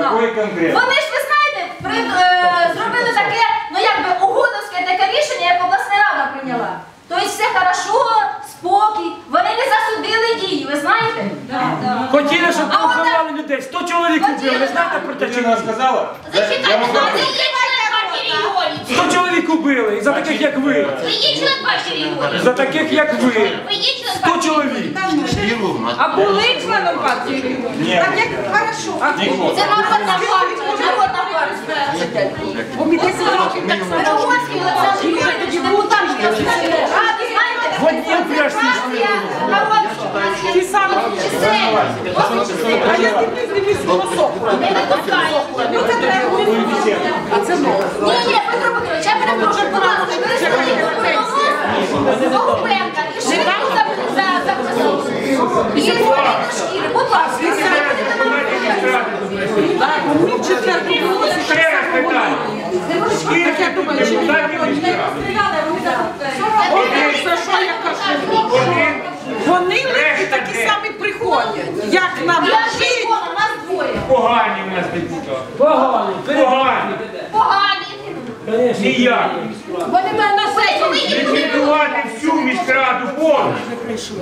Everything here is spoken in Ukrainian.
кримінал. Какой конкретно? Вони ж ви знаєте, при, е, зробили таке, ну якби угодовське таке рішення, як обласна рада прийняла. Тобто все хорошо, спокій. Вони не засудили дії, ви знаєте? Хотіли, щоб А от поховали людей. 100 чоловік убили. Ви знаєте про те, чи ні? она сказала? Да, Я могу... 100 чоловік убили. І за таких, як ви. Ви є член партії регіонів? За таких, як ви. Ви є член 100 партії чоловік. А були членом партії регіонів? Так як хорошо. А. Це народна партія, народна партія. бо ми 10 років так Мироговський Олександр Юрійович, депутат Верховної Ради, знаєте? В одній пляшці Фракція народна. ті самі. А я дивлюсь, дивлюсь філософію. Не випускаємо. Ну це треба. А це мова. Ні, ні, Петро Петрович, я перепрошую, будь ласка, перестаньте до Губенка і швидко за записав. Шкіри, будь ласка. В четвертому голосі так Ще раз питання. Так я думаю, чи Вони, за що я кажу? Вони лише такі самі приходять. Як нам жити? Двоє. Погані у нас депутати. Погані. Погані. Погані. Ніяк. Вони мене на всю міськраду повністю.